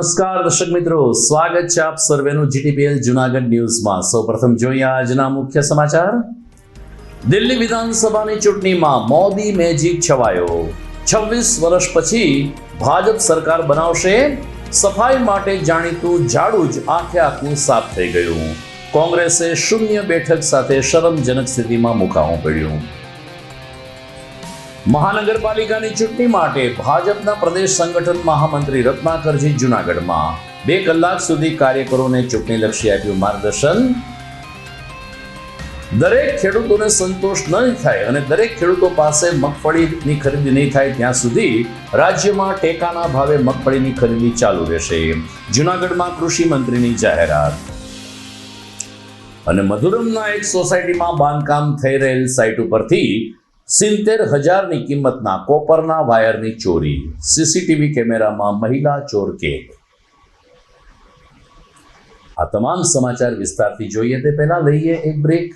નમસ્કાર દર્શક મિત્રો, સ્વાગત છે આપ સર્વેનું જીટીપીએલ જુનાગઢ ન્યૂઝમાં. સૌપ્રથમ જોઈએ આજના મુખ્ય સમાચાર. દિલ્હી વિધાનસભાની ચૂંટણીમાં મોદી મેજિક છવાયો. છવ્વીસ વર્ષ પછી ભાજપ સરકાર બનાવશે, સફાઈ માટે જાણીતું ઝાડુ જ આખે આખું સાફ થઈ ગયું. કોંગ્રેસે શૂન્ય બેઠક સાથે શરમજનક સ્થિતિમાં મુકાવું પડ્યું. મહાનગરપાલિકાની ચૂંટણી માટે ભાજપના પ્રદેશ સંગઠન મહામંત્રી રત્નાકરજી જુનાગઢમાં બે કલાક સુધી કાર્યકરોને ચૂંટણીલક્ષી આપ્યું માર્ગદર્શન. દરેક ખેડૂતોને સંતોષ ન થાય અને દરેક ખેડૂતો પાસે મગફળીની ખરીદી નહીં થાય ત્યાં સુધી રાજ્યમાં ટેકાના ભાવે મગફળીની ખરીદી ચાલુ રહેશે. જુનાગઢમાં કૃષિ મંત્રીની જાહેરાત. અને મધુરમના એક સોસાયટીમાં બાંધકામ થઈ રહેલ સાઇટ ઉપરથી સિત્તેર હજારની કિંમતના કોપરના વાયરની ચોરી, સીસીટીવી કેમેરામાં મહિલા ચોર કેદ. આ તમામ સમાચાર વિસ્તારથી જોઈએ તે પહેલા લઈએ એક બ્રેક.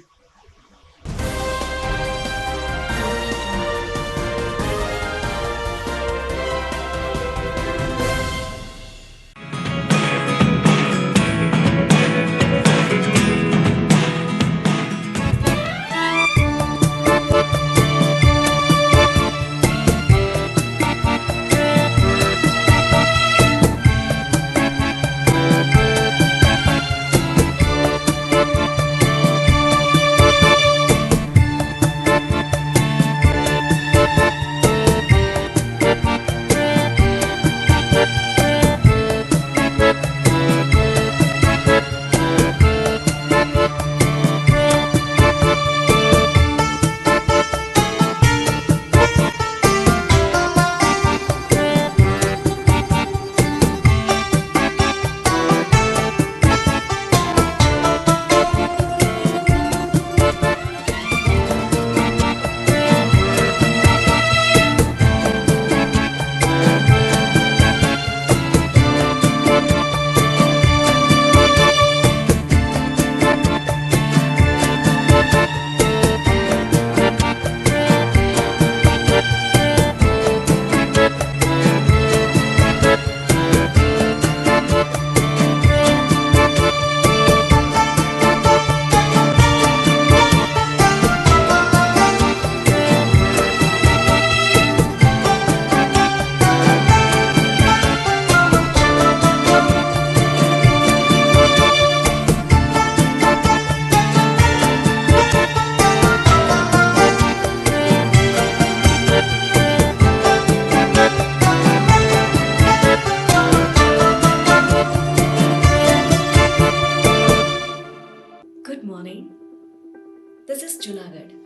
This is Junagadh.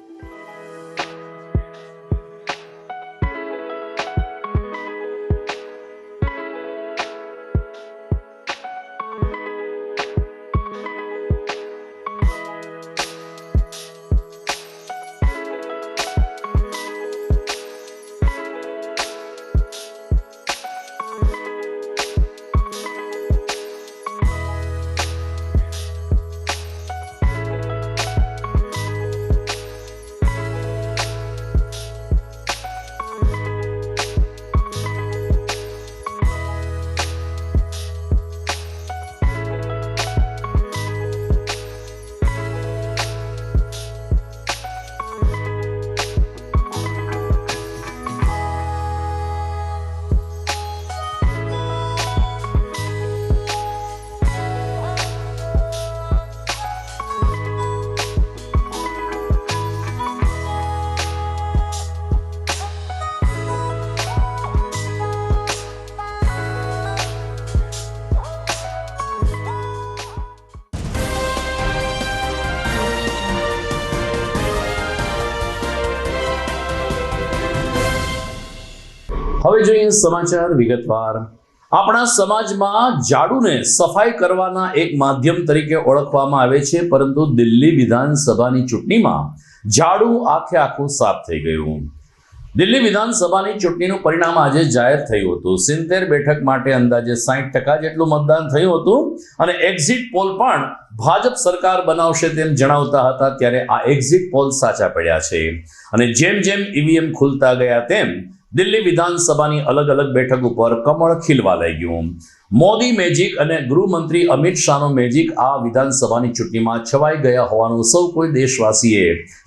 હવે જોઈએ સમાચાર વિગતવાર. આપણા સમાજમાં ઝાડુને સફાઈ કરવાના એક માધ્યમ તરીકે ઓળખવામાં આવે છે, પરંતુ દિલ્હી વિધાનસભાની ચૂંટણીમાં ઝાડુ આખે આખું સાફ થઈ ગયું. દિલ્હી વિધાનસભાની ચૂંટણીનું પરિણામ આજે જાહેર થયું હતું. સિત્તેર બેઠક માટે અંદાજે સાહીઠ ટકા જેટલું મતદાન થયું હતું અને એક્ઝિટ પોલ પણ ભાજપ સરકાર બનાવશે તેમ જણાવતા હતા, ત્યારે આ એક્ઝિટ પોલ સાચા પડ્યા છે. અને જેમ જેમ ઈવીએમ ખુલતા ગયા તેમ દિલ્હી વિધાનસભાની અલગ અલગ બેઠક ઉપર કમળ ખીલવા લાગ્યું. મોદી મેજિક અને ગૃહમંત્રી અમિત શાહનો મેજિક આ વિધાનસભાની ચૂંટણીમાં છવાઈ ગયા હોવાનું સૌ કોઈ દેશવાસીએ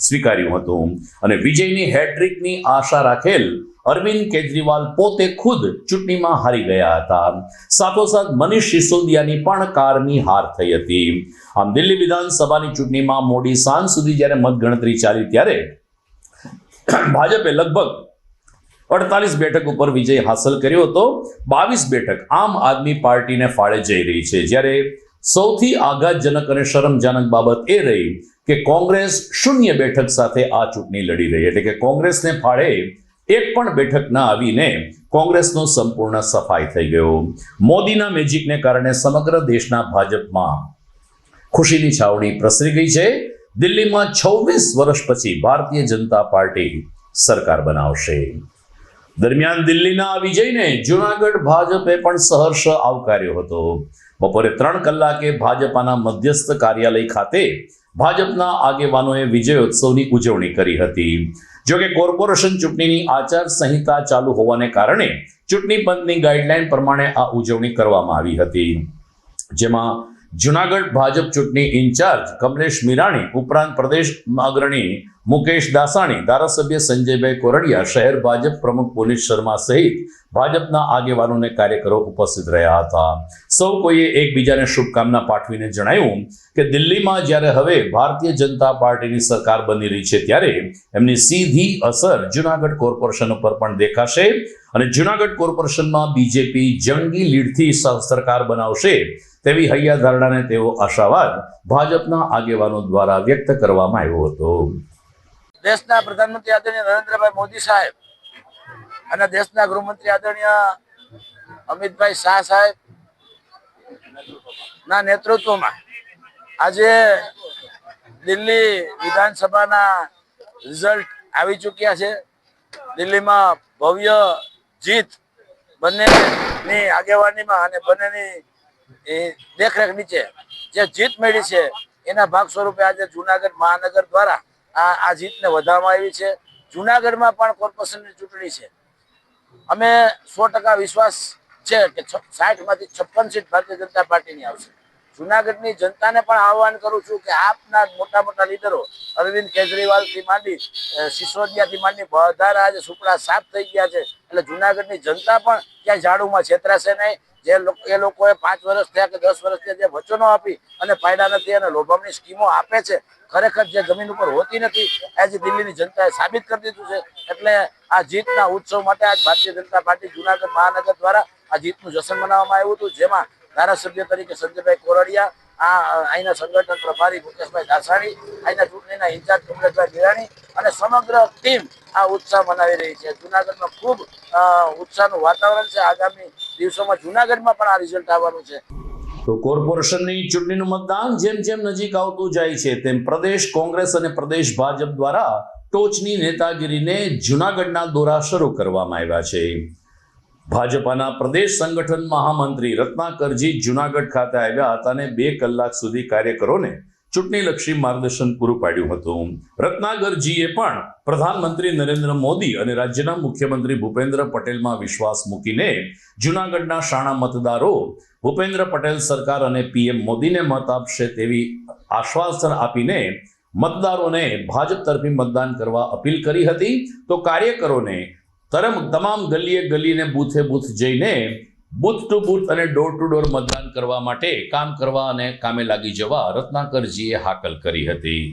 સ્વીકાર્યું હતું. અને વિજયની હેટ્રિકની આશા રાખેલ અરવિંદ કેજરીવાલ પોતે ખુદ ચૂંટણીમાં હારી ગયા હતા. સાથોસાથ મનીષ સિસોદિયાની પણ કારની હાર થઈ હતી. આમ દિલ્હી વિધાનસભાની ચૂંટણીમાં મોડી સાંજ સુધી જ્યારે મતગણતરી ચાલી ત્યારે ભાજપે લગભગ અડતાલીસ બેઠક ઉપર વિજય હાંસલ કર્યો હતો. બાવીસ બેઠક આમ આદમી પાર્ટીને ફાળે જઈ રહી છે. જ્યારે સૌથી આઘાતજનક અને શરમજનક બાબત એ રહી કે કોંગ્રેસ શૂન્ય બેઠક સાથે આ ચૂંટણી લડી રહી. એટલે કે કોંગ્રેસને ફાળે એક પણ બેઠક ના આવીને કોંગ્રેસનો સંપૂર્ણ સફાઈ થઈ ગયો. મોદીના મેજિકને કારણે સમગ્ર દેશના ભાજપમાં ખુશીની છાવણી પ્રસરી ગઈ છે. દિલ્હીમાં છવ્વીસ વર્ષ પછી ભારતીય જનતા પાર્ટી સરકાર બનાવશે. દરમિયાન દિલ્હીના વિજયને જૂનાગઢ ભાજપે પણ સહર્ષ આવકાર્યો હતો. બપોરે ત્રણ કલાકે ભાજપાના મધ્યસ્થ કાર્યાલય ખાતે ભાજપના આગેવાનોએ વિજયોત્સવની ઉજવણી કરી હતી. જોકે કોર્પોરેશન ચૂંટણીની આચાર સંહિતા ચાલુ હોવાને કારણે ચૂંટણી પંચની ગાઈડલાઈન પ્રમાણે આ ઉજવણી કરવામાં આવી હતી. જેમાં જુનાગઢ ભાજપ ચૂંટણી ઇન્ચાર્જ કમલેશ મીરાણી, ઉપરાંત પ્રદેશ અગ્રણી મુકેશ દાસાણી, ધારાસભ્ય સંજયભાઈ કોરડિયા, શહેર ભાજપ પ્રમુખ પોલીસ શર્મા સહિત ભાજપના આગેવાનોને કાર્યકરો ઉપસ્થિત રહ્યા હતા. સૌ કોઈએ એકબીજાને શુભકામના પાઠવીને જણાવ્યું કે દિલ્હીમાં જ્યારે હવે ભારતીય જનતા પાર્ટીની સરકાર બની રહી છે ત્યારે એમની સીધી અસર જુનાગઢ કોર્પોરેશન ઉપર પણ દેખાશે અને જુનાગઢ કોર્પોરેશનમાં બીજેપી જંગી લીડથી સરકાર બનાવશે તેવી હૈયા ધારણાને તેઓ આશાવાદ ભાજપના આગેવાનો દ્વારા વ્યક્ત કરવામાં આવ્યો હતો. દેશના પ્રધાનમંત્રી આદરણીય નરેન્દ્રભાઈ મોદી સાહેબ અને દેશના ગૃહમંત્રી આદરણીય અમિતભાઈ શાહ સાહેબ ના નેતૃત્વમાં આજે દિલ્હી વિધાનસભાના રિઝલ્ટ આવી ચૂક્યા છે. દિલ્હીમાં ભવ્ય જીત બંનેની આગેવાનીમાં અને બંનેની એ દેખરેખ નીચે. જે જીત મળી છે, એના ભાગ સ્વરૂપે આજે જુનાગઢ મહાનગર દ્વારા આ આ જીતને વધારવામાં આવી છે. જુનાગઢમાં પણ કોર્પોરેશનની ચૂંટણી છે. અમે સો ટકા વિશ્વાસ છે કે સાઠમાંથી છપ્પન સીટ ભારતીય જનતા પાર્ટીની આવશે. જુનાગઢની જનતાને પણ આહવાન કરું છું કે આપના મોટા મોટા લીડરો, અરવિંદ કેજરીવાલથી માંડી સિસોદિયાથી માંડી બધા આજે સુપડા સાફ થઈ ગયા છે. એટલે જુનાગઢની જનતા પણ ક્યાંય ઝાડુમાં છેતરાશે નહીં. જે એ લોકોએ પાંચ વર્ષ થયા કે દસ વર્ષ થયા જે વચનો આપી અને ફાયદા નથી અને લોભામની સ્કીમો આપે છે, ખરેખર જે જમીન ઉપર હોતી નથી, આજે દિલ્હીની જનતાએ સાબિત કરી દીધું છે. એટલે આ જીતના ઉત્સવ માટે આજ ભારતીય જનતા પાર્ટી જુનાગઢ મહાનગર દ્વારા આ જીતનું જશન મનાવવામાં આવ્યું હતું, જેમાં ધારાસભ્ય તરીકે સંજયભાઈ કોરડિયા આ અહીંના સંગઠન પ્રભારી મુકેશભાઈ દાસાણી અહીંના ચૂંટણીના ઇન્ચાર્જ કમલેશભાઈ બિરાણી અને સમગ્ર ટીમ આ ઉત્સાહ મનાવી રહી છે. જુનાગઢમાં ખૂબ ઉત્સાહનું વાતાવરણ છે. આગામી દિવસોમાં જુનાગઢમાં પણ આ રિઝલ્ટ આવવાનું છે. તો કોર્પોરેશનની ચૂંટણીનું મતદાન જેમ જેમ નજીક આવતું જાય છે, તેમ પ્રદેશ કોંગ્રેસ અને પ્રદેશ ભાજપ દ્વારા ટોચની નેતાગીરીને જુનાગઢના દોરા શરૂ કરવામાં આવ્યા છે. ભાજપાના પ્રદેશ સંગઠન મહામંત્રી રત્નાકરજી જુનાગઢ ખાતે આવ્યા હતા અને બે કલાક સુધી કાર્યકરોને ચૂંટણીલક્ષી માર્ગદર્શન પૂરું પાડ્યું હતું. રત્નાગરજીએ પણ પ્રધાનમંત્રી નરેન્દ્ર મોદી અને રાજ્યના મુખ્યમંત્રી ભૂપેન્દ્ર પટેલમાં વિશ્વાસ મૂકીને જુનાગઢના શાણા મતદારો ભૂપેન્દ્ર પટેલ સરકાર અને પીએમ મોદીને મત આપશે તેવી આશ્વાસન આપીને મતદારોને ભાજપ તરફી મતદાન કરવા અપીલ કરી હતી. તો કાર્યકરોને તરમ તમામ ગલીએ ગલીને બૂથે બૂથ જઈને બૂથ ટુ બૂથ અને ડોર ટુ ડોર મતદાન કરવા માટે કામ કરવા અને કામે લાગી જવા રત્નાકરજીએ હાકલ કરી હતી.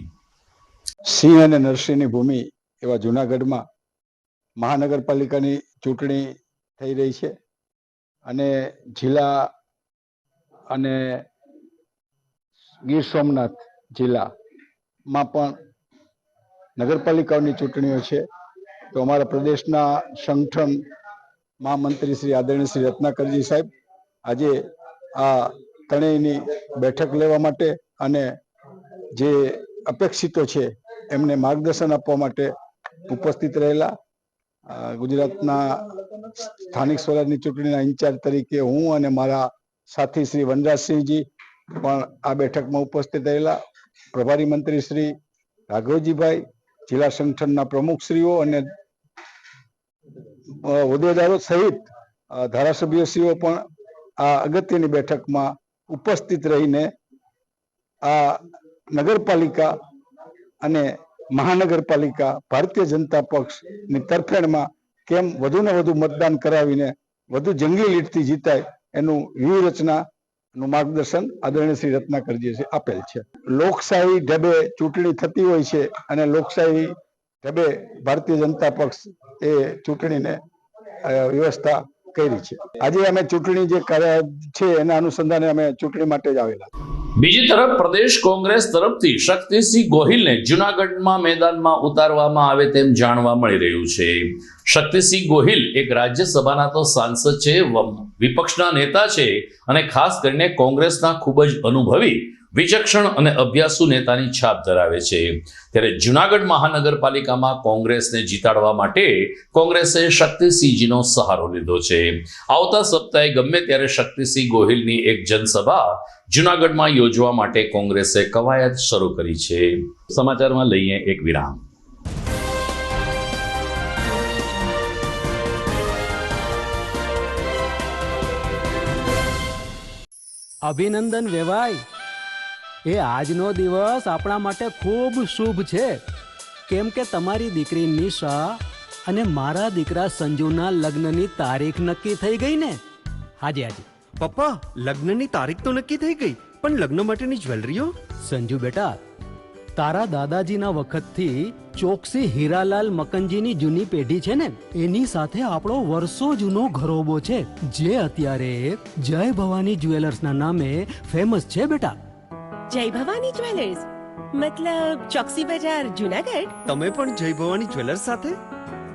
સિંહ અને નરસિંહની ભૂમિ એવા જુનાગઢમાં મહાનગરપાલિકાની ચૂંટણી થઈ રહી છે અને જિલ્લા અને ગીર સોમનાથ જિલ્લામાં પણ નગરપાલિકાઓની ચૂંટણીઓ છે. તો અમારા પ્રદેશના સંગઠન મહામંત્રી શ્રી આદરણીય શ્રી રત્નાકરજી સાહેબ આજે આ ત્રણેયની બેઠક લેવા માટે અને જે અપેક્ષિતો છે એમને માર્ગદર્શન આપવા માટે ઉપસ્થિત રહેલા ગુજરાતના સ્થાનિક સ્વરાજની ચૂંટણીના ઇન્ચાર્જ તરીકે હું અને મારા સાથી શ્રી વનરાજસિંહજી પણ આ બેઠકમાં ઉપસ્થિત રહેલા. પ્રભારી મંત્રી શ્રી રાઘવજીભાઈ જિલ્લા સંગઠનના પ્રમુખશ્રીઓ અને હોદ્દેદારો સહિત ધારાસભ્યશ્રીઓ પણ આ અગત્યની બેઠકમાં ઉપસ્થિત રહીને આ નગરપાલિકા અને મહાનગરપાલિકા, ભારતીય જનતા પક્ષની તરફેણમાં કેમ વધુ ને વધુ મતદાન કરાવીને વધુ જંગી લીટથી જીતાય એનું વ્યૂહરચના નું માર્ગદર્શન આદરણીય શ્રી રત્નાકરજી આપેલ છે. લોકશાહી ઢબે ચૂંટણી થતી હોય છે અને લોકશાહી ઢબે ભારતીય જનતા પક્ષ એ ચૂંટણીને વ્યવસ્થા કરી છે. આજે અમે ચૂંટણી જે છે એના અનુસંધાને અમે ચૂંટણી માટે જ આવેલા બીજી તરફ પ્રદેશ કોંગ્રેસ તરફથી શક્તિસિંહ ગોહિલને જુનાગઢમાં મેદાનમાં ઉતારવામાં આવે તેમ જાણવા મળી રહ્યું છે. શક્તિસિંહ ગોહિલ એક રાજ્યસભાના તો સાંસદ છે વિપક્ષના નેતા છે અને ખાસ કરીને કોંગ્રેસના ખૂબ જ અનુભવી વિચક્ષણ અને અભ્યાસુ નેતાની છાપ ધરાવે છે. ત્યારે જુનાગઢ મહાનગરપાલિકામાં કોંગ્રેસને જીતાડવા માટે કોંગ્રેસે શક્તિસિંહજીનો સહારો લીધો છે. આવતા સપ્તાહે ગમે ત્યારે શક્તિસિંહ ગોહિલની એક જનસભા જુનાગઢમાં યોજવા માટે કોંગ્રેસે કવાયત શરૂ કરી છે. સમાચારમાં લઈએ એક વિરામ. અભિનંદન વેવાય એ આજનો દિવસ આપણા માટે ખૂબ શુભ છે. કેમ કે તમારી દીકરી નિશા અને મારા દીકરા સંજુના લગ્નની તારીખ નક્કી થઈ ગઈ ને? હાજી હાજી. પપ્પા લગ્નની તારીખ તો નક્કી થઈ ગઈ પણ લગ્ન માટેની જ્વેલરીઓ? સંજુ બેટા તારા દાદાજીના વખતથી ચોકસી હીરાલાલ મકનજીની જૂની પેઢી છે ને? એની સાથે આપણો વર્ષો જૂનો ઘરોબો છે. જે અત્યારે જય ભવાની જ્વેલર્સના નામે ફેમસ છે બેટા. જય ભવાની જ્વેલર્સ. મતલબ ચોકસી બજાર જુનાગઢ? તમે પણ જય ભવાની જ્વેલર્સ સાથે?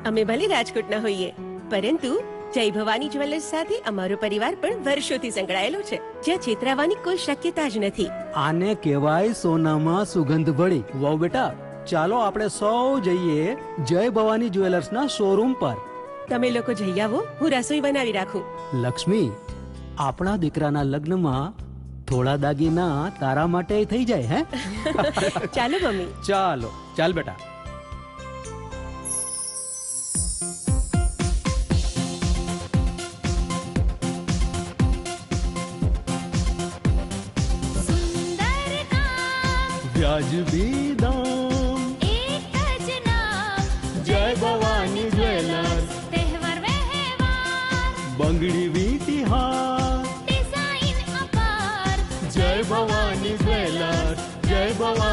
અમે ભલે રાજકોટના હોઈએ પરંતુ જય ભવાની જ્વેલર્સ સાથે અમારો પરિવાર પણ વર્ષોથી સંકળાયેલો છે. જ્યાં છેતરાવાની કોઈ શક્યતા જ નથી. આને કહેવાય સોનામાં સુગંધ ભળી વાવ બેટા ચાલો આપણે સૌ જઈએ જય ભવાની જ્વેલર્સના શોરૂમ પર. તમે લોકો જઈ આવો હું રસોઈ બનાવી રાખું. લક્ષ્મી આપણા દીકરાના લગ્નમાં થોડા દાગીના તારા માટે થઈ જાય હે? ચાલો મમ્મી. ચાલો ચાલ બેટા. વ્યાજબી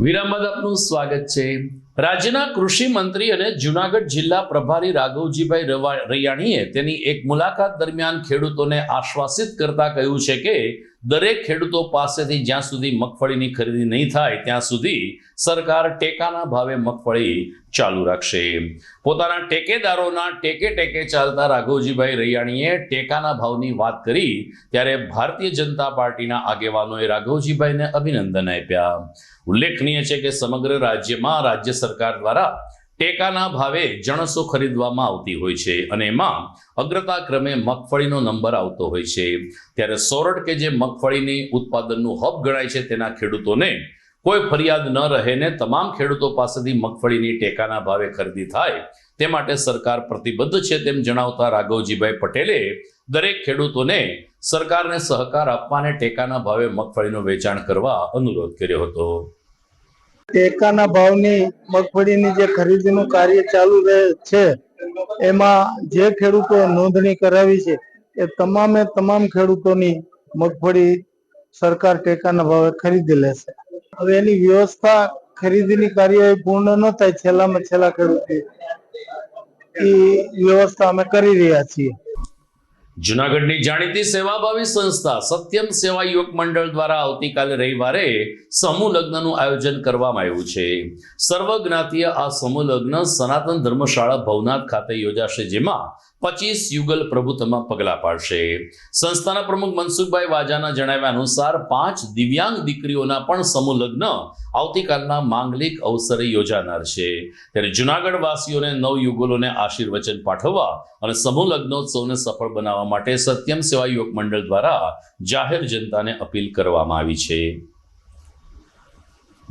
વિરામ બાદ આપનું સ્વાગત છે. રાજ્યના કૃષિ મંત્રી અને જુનાગઢ જિલ્લા પ્રભારી રાઘવજીભાઈ રૈયાણીએ તેની એક મુલાકાત દરમિયાન ખેડૂતોને આશ્વાસિત કરતા કહ્યું છે કે, દરેક ખેડૂતો પાસેથી જ્યાં સુધી મગફળીની ખરીદી નહીં થાય, ત્યાં સુધી સરકાર ટેકાના ભાવે મગફળી ચાલુ રાખશે. પોતાના ટેકેદારોના ટેકે ટેકે ચાલતા રાઘવજીભાઈ રૈયાણીએ ટેકાના ભાવની વાત કરી, ત્યારે ભારતીય જનતા પાર્ટીના આગેવાનોએ રાઘવજીભાઈને અભિનંદન આપ્યા. ઉલ્લેખનીય છે કે સમગ્ર રાજ્યમાં રાજ્ય સરકાર દ્વારા ટેકાના ભાવે જણસો ખરીદવામાં આવતી હોય છે અને એમાં અગ્રતા ક્રમે મગફળીનો નંબર આવતો હોય છે. ત્યારે સોરઠ કે જે મગફળીની ઉત્પાદનનું હબ ગણાય છે તેના ખેડૂતોને કોઈ ફરિયાદ ન રહે ને તમામ ખેડૂતો પાસેથી મગફળીની ટેકાના ભાવે ખરીદી થાય તે માટે સરકાર પ્રતિબદ્ધ છે તેમ જણાવતા રાઘવજીભાઈ પટેલે દરેક ખેડૂતોને સરકારને સહકાર આપવા અને ટેકાના ભાવે મગફળીનું વેચાણ કરવા અનુરોધ કર્યો હતો. ટેકાના ભાવની મગફળીની જે ખરીદીનું કાર્ય ચાલુ રહે છે, એમાં જે ખેડૂતો નોંધણી કરાવી છે, એ તમામે તમામ ખેડૂતોની મગફળી સરકાર ટેકાના ભાવે ખરીદી લેશે. હવે એની વ્યવસ્થા ખરીદીની કાર્યવાહી પૂર્ણ ન થાય, છેલ્લામાં છેલ્લા ખેડૂતે એ વ્યવસ્થા અમે કરી રહ્યા છીએ. જુનાગઢની જાણીતી સેવાભાવી સંસ્થા સત્યમ સેવા યુવક મંડળ દ્વારા આવતીકાલે રવિવારે સમૂહ લગ્નનું આયોજન કરવામાં આવ્યું છે. સર્વજ્ઞાતીય આ સમૂહ લગ્ન સનાતન ધર્મશાળા ભવનાથ ખાતે યોજાશે, જેમાં પચીસ યુગલ પ્રભુત્વમાં પગલાં પાડશે. સંસ્થાના પ્રમુખ મનસુખભાઈ વાજાના જણાવ્યા અનુસાર પાંચ દિવ્યાંગ દીકરીઓના પણ સમૂહ લગ્ન આવતીકાલના માંગલિક અવસરે યોજાનાર છે. ત્યારે જુનાગઢ વાસીઓને નવ યુગલોને આશીર્વચન પાઠવવા અને સમૂહ લગ્નોત્સવને સફળ બનાવવા માટે સત્યમ સેવા યુવક મંડળ દ્વારા જાહેર જનતાને અપીલ કરવામાં આવી છે.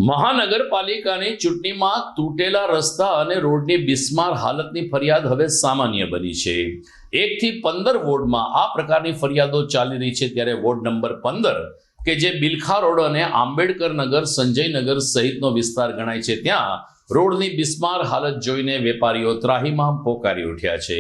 મહાનગરપાલિકાની ચૂંટણીમાં તૂટેલા રસ્તા અને રોડની બિસ્માર હાલતની ફરિયાદ હવે સામાન્ય બની છે. એકથી પંદર વોર્ડમાં આ પ્રકારની ફરિયાદો ચાલી રહી છે ત્યારે વોર્ડ નંબર પંદર, કે જે બિલખા રોડ અને આંબેડકર નગર સંજયનગર સહિતનો વિસ્તાર ગણાય છે, ત્યાં રોડની બિસ્માર હાલત જોઈને વેપારીઓ ત્રાહીમામ પોકારી ઉઠ્યા છે.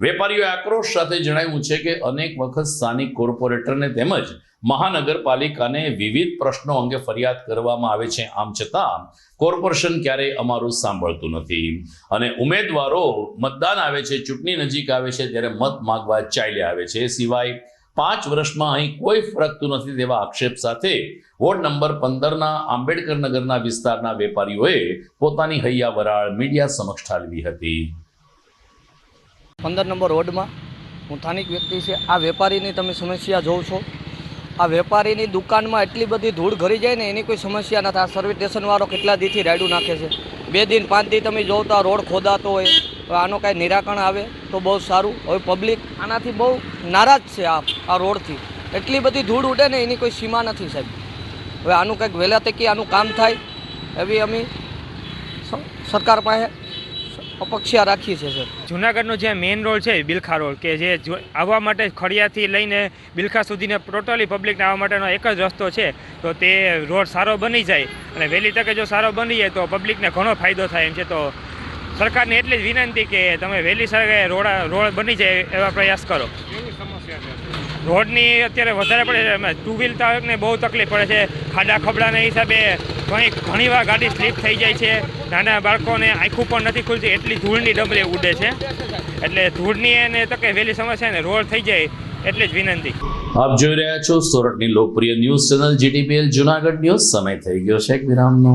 વેપારીઓએ આક્રોશ સાથે જણાવ્યું છે કે અનેક વખત સ્થાનિક કોર્પોરેટરને તેમજ મહાનગરપાલિકાને વિવિધ પ્રશ્નો અંગે ફરિયાદ કરવામાં આવે છે. આમ છતાં, કોર્પોરેશન ક્યારેય અમારું સાંભળતું નથી. અને ઉમેદવારો મતદાન આવે છે, ચૂંટણી નજીક આવે છે, ત્યારે મત માગવા ચાલ્યા આવે છે. સિવાય, પાંચ વર્ષમાં અહીં કોઈ ફરકતું નથી તેવા આક્ષેપ સાથે વોર્ડ નંબર પંદરના આંબેડકરનગરના વિસ્તારના વેપારીઓએ પોતાની હૈયા વરાળ મીડિયા સમક્ષ ઠાલવી હતી. પંદર નંબર રોડમાં હું સ્થાનિક વ્યક્તિ છે. આ વેપારીની તમે સમસ્યા જોઉં છો. આ વેપારીની દુકાનમાં એટલી બધી ધૂળ ઘરી જાય ને એની કોઈ સમસ્યા નથી. આ સર્વિસ સ્ટેશનવાળો કેટલા દીથી રાયડું નાખે છે? બે દિન, પાંચ દી તમે જોતા રોડ ખોદાતો હોય આનો કાંઈ નિરાકરણ આવે તો બહુ સારું. હવે પબ્લિક આનાથી બહુ નારાજ છે આ આ રોડથી. એટલી બધી ધૂળ ઉડે ને એની કોઈ સીમા નથી સાહેબ. હવે આનું કંઈક વહેલા તકી આનું કામ થાય. એવી અમે સરકાર પાસે અપેક્ષા રાખીએ છીએ સર. જુનાગઢનો જે મેઇન રોડ છે બિલખા રોડ કે જે જો- આવવા માટે ખડિયાથી લઈને બિલખા સુધીને ટોટલી પબ્લિકને આવવા માટેનો એક જ રસ્તો છે તો તે રોડ સારો બની જાય. અને વહેલી તકે જો સારો બની જાય તો પબ્લિકને ઘણો ફાયદો થાય એમ છે. તો સરકારને એટલી જ વિનંતી કે તમે વહેલી સરે રોડ રોડ બની જાય એવા પ્રયાસ કરો. રોડની અત્યારે વધારે પડે છે. ટુ વ્હીલ ચાલકને બહુ તકલીફ પડે છે. ખાડા ખબડાના હિસાબે ઘણી, ઘણીવાર ગાડી સ્લીપ થઈ જાય છે. નાના બાળકોને આંખું પણ નથી ખુલતી. એટલી ધૂળની ડબલે ઉડે છે. એટલે ધૂળની એને તકે વહેલી સમસ્યા ને રોડ થઈ જાય એટલે જ વિનંતી. આપ જોઈ રહ્યા છો સુરતની લોકપ્રિય news channel GTPL Junagadh news સમય થઈ ગયો છે એક વિરામનો.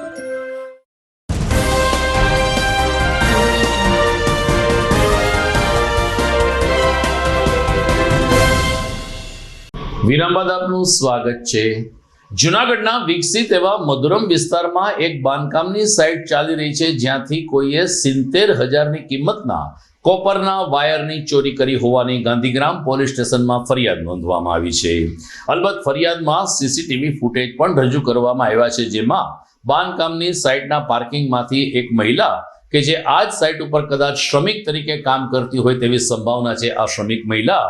વિરામ બાદ આપનું સ્વાગત છે. જુનાગઢના વિકસિત એવા મધુરમ વિસ્તારમાં એક બાંધકામની સાઇટ ચાલી રહી છે, જ્યાંથી કોઈએ સિત્તેર હજારની કિંમતના કોપરના વાયરની ચોરી કરી હોવાની ગાંધીગ્રામ પોલીસ સ્ટેશનમાં ફરિયાદ નોંધવામાં આવી છે. અલબત્ત ફરિયાદમાં સીસીટીવી ફૂટેજ પણ રજૂ કરવામાં આવ્યા છે, જેમાં બાંધકામની સાઇટના પાર્કિંગમાંથી એક મહિલા કે જે આ જ સાઇટ ઉપર કદાચ શ્રમિક તરીકે કામ કરતી હોય તેવી સંભાવના છે. આ શ્રમિક મહિલા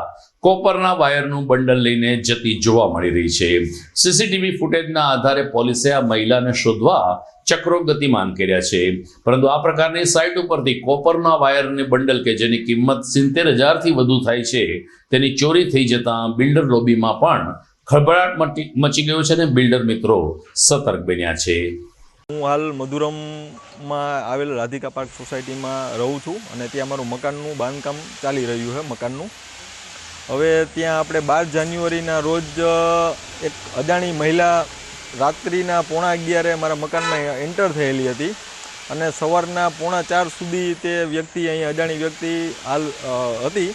કોપરના વાયરનું બંડલ લઈને જતી જોવા મળી રહી છે. સીસીટીવી ફૂટેજના આધારે પોલીસે આ મહિલાને શોધવા ચક્રો ગતિમાન કર્યા છે. પરંતુ આ પ્રકારની સાઇટ ઉપરથી કોપરના વાયરની બંડલ કે જેની કિંમત સિત્તેર હજારથી વધુ થાય છે, તેની ચોરી થઈ જતાં બિલ્ડર લોબીમાં પણ ખળભળાટ મચી ગયો છે અને બિલ્ડર મિત્રો સતર્ક બન્યા છે. હું હાલ મધુરમમાં આવેલ રાધિકા પાર્ક સોસાયટીમાં રહું છું અને ત્યાં મારું મકાનનું બાંધકામ ચાલી રહ્યું છે, મકાનનું. હવે ત્યાં આપણે બાર જાન્યુઆરીના રોજ એક અજાણી મહિલા રાત્રિના પોણા અગિયારે મારા મકાનમાં એન્ટર થયેલી હતી અને સવારના પોણા ચાર સુધી તે વ્યક્તિ અહીં, અજાણી વ્યક્તિ હાલ હતી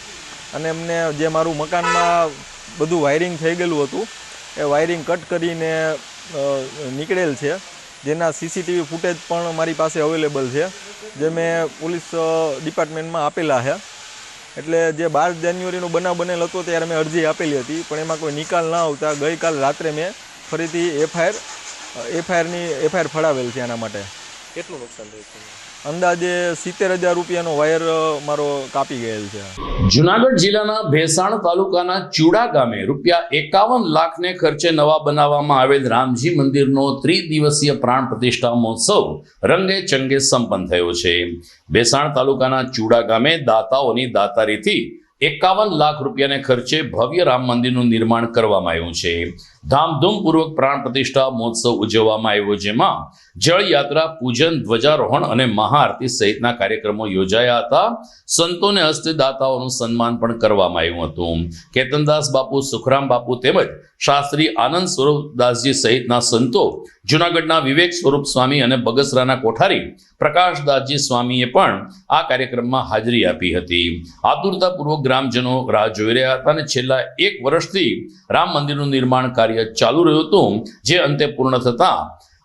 અને એમને જે મારું મકાનમાં બધું વાયરિંગ થઈ ગયેલું હતું, એ વાયરિંગ કટ કરીને નીકળેલ છે. જેના સીસીટીવી ફૂટેજ પણ મારી પાસે અવેલેબલ છે, જે મેં પોલીસ ડિપાર્ટમેન્ટમાં આપેલા છે. એટલે જે બાર જાન્યુઆરીનો બનાવ બનેલ હતો ત્યારે મેં અરજી આપેલી હતી, પણ એમાં કોઈ નિકાલ ના આવતા ગઈકાલ રાત્રે મેં ફરીથી એફઆઈઆર એફઆઈઆરની, એફઆઈઆર ફળાવેલ છે એના માટે. કેટલું નુકસાન થયું અંદાજે સિત્તેર હજાર રૂપિયાનો વાયર મારો કાપી ગયેલ છે. જુનાગઢ જિલ્લાના ભેસાણ તાલુકાના ચુડા ગામે રૂપિયા એકાવન લાખને ખર્ચે નવા બનાવવામાં આવેલ રામજી મંદિરનો ત્રિદિવસીય પ્રાણ પ્રતિષ્ઠા મહોત્સવ રંગે ચંગે સંપન્ન થયો છે. ભેસાણ તાલુકાના ચુડા ગામે દાતાઓની દાતારીથી એકાવન લાખ રૂપિયાને ખર્ચે ભવ્ય રામ મંદિરનું નિર્માણ કરવામાં આવ્યું છે. ધામધૂમપૂર્વક પ્રાણ પ્રતિષ્ઠા મહોત્સવ ઉજવવામાં આવ્યો, જેમાં જળયાત્રા પૂજન, ધ્વજારોહણ અને મહાઆરતી સહિતના કાર્યક્રમો યોજાયા હતા. સંતોને હસ્તદાતાઓનું સન્માન પણ કરવામાં આવ્યું હતું. કેતનદાસ બાપુ, સુખરામ બાપુ તેમજ શાસ્ત્રી આનંદ સ્વરૂપદાસજી સહિતના સંતો જુનાગઢના વિવેક સ્વરૂપ સ્વામી અને બગસરાના કોઠારી પ્રકાશદાસજી સ્વામીએ પણ આ કાર્યક્રમમાં હાજરી આપી હતી. આતુરતાપૂર્વક ગ્રામજનો રાહ જોઈ રહ્યા હતા અને છેલ્લા એક વર્ષથી રામ મંદિરનું નિર્માણ કાર્ય ચાલુ રહ્યું હતું, જે અંતે પૂર્ણ થતાં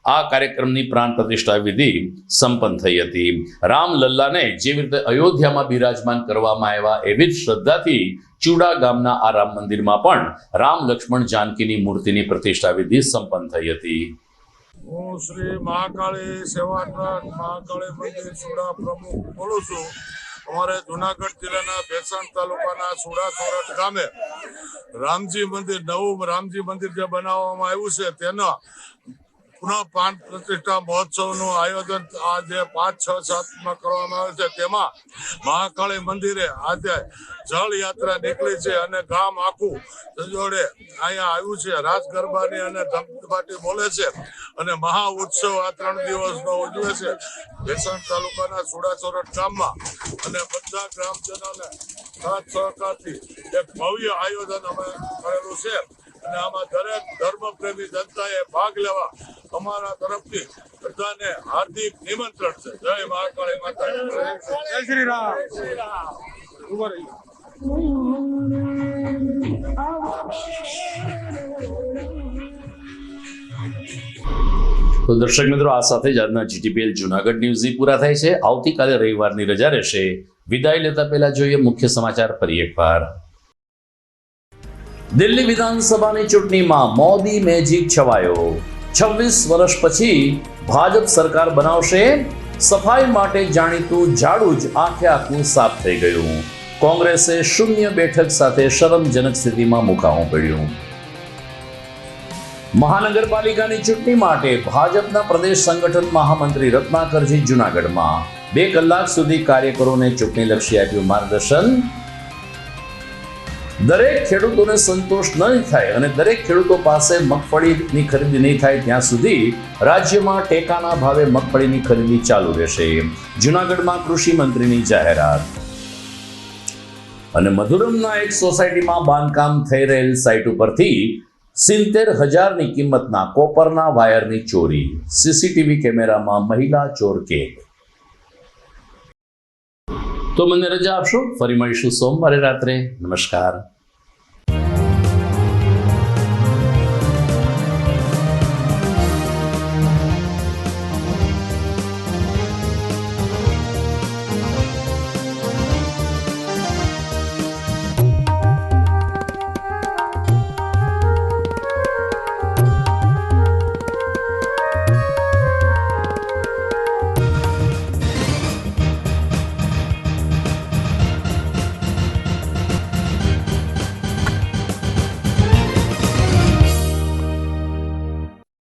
આ કાર્યક્રમની પ્રાણ પ્રતિષ્ઠા વિધિ સંપન્ન થઈ હતી. રામ લલ્લાને જેવી રીતે અયોધ્યામાં બિરાજમાન કરવામાં આવ્યા એવી જ શ્રદ્ધાથી ચુડા ગામના આ રામ મંદિરમાં પણ રામ લક્ષ્મણ જાનકીની મૂર્તિની પ્રતિષ્ઠા વિધિ સંપન્ન થઈ હતી. હું શ્રી મહાકાળી સેવા ટ્રસ્ટ મહાકાળી મંદિર સુડા પ્રમુખ બોલું છું. અમારે જુનાગઢ જિલ્લાના ભેસાણ તાલુકાના સુડા સોરઠ ગામે રામજી મંદિર, નવું રામજી મંદિર જે બનાવવામાં આવ્યું છે, તેના પુનઃ પાન પ્રતિષ્ઠા મહોત્સવનું આયોજન આજે પાંચ, છ સાતમાં કરવામાં આવે છે. તેમાં મહાકાળી મંદિરે આજે જળ યાત્રા નીકળી છે અને ગામ આખું જોડે અહીંયા આવ્યું છે. રાસ ગરબાની અને ધમધમાટી બોલે છે અને મહા ઉત્સવ આ ત્રણ દિવસનો ઉજવે છે. ભેસાણ તાલુકાના સુડાસોરઠ ગામમાં અને બધા ગ્રામજનોને સાથ સહકારથી એક ભવ્ય આયોજન અમે કરેલું છે. અને આમાં દરેક ધર્મપ્રેમી જનતાએ ભાગ લેવા અમારા તરફથી બધાને હાર્દિક નિમંત્રણ છે. જય મહાકાળી માતા જય શ્રી રામ. શ્રી રામ. ઊભો રહી. તો દર્શક મિત્રો આ સાથે જ આજના જીટીપીએલ જુનાગઢ ન્યૂઝ પૂરા થાય છે. આવતીકાલે રવિવારની રજા રહેશે. વિદાય લેતા પહેલા જોઈએ મુખ્ય સમાચાર ફરી એકવાર. દિલ્હી વિધાનસભાની ચૂંટણીમાં મોદી મેજિક છવાયો. છવ્વીસ વર્ષ પછી ભાજપ સરકાર બનાવશે, સફાઈ માટે જાણીતું ઝાડું જ આખે આખું સાફ થઈ ગયું. કોંગ્રેસે શૂન્ય બેઠક સાથે શરમજનક સ્થિતિમાં મુકાવું પડ્યું. મહાનગરપાલિકાની ચૂંટણી માટે ભાજપના પ્રદેશ સંગઠન મહામંત્રી રત્નાકરજી જુનાગઢમાં બે કલાક સુધી કાર્યકરોને ચૂંટણીલક્ષી આપ્યું માર્ગદર્શન. દરેક ખેડૂતોને સંતોષ નહીં થાય અને દરેક ખેડૂતો પાસે મગફળીની ખરીદી નહીં થાય, ત્યાં સુધી રાજ્યમાં ટેકાના ભાવે મગફળીની ખરીદી ચાલુ રહેશે. જૂનાગઢમાં કૃષિ મંત્રીની જાહેરાત. અને મધુરમના એક સોસાયટીમાં બાંધકામ થઈ રહેલ સાઇટ ઉપરથી સિત્તેર હજારની કિંમતના કોપરના વાયરની ચોરી. સીસીટીવી કેમેરામાં મહિલા ચોર કેદ. તો મને રજા આપશો. ફરી મળીશું સોમવારે રાત્રે. નમસ્કાર.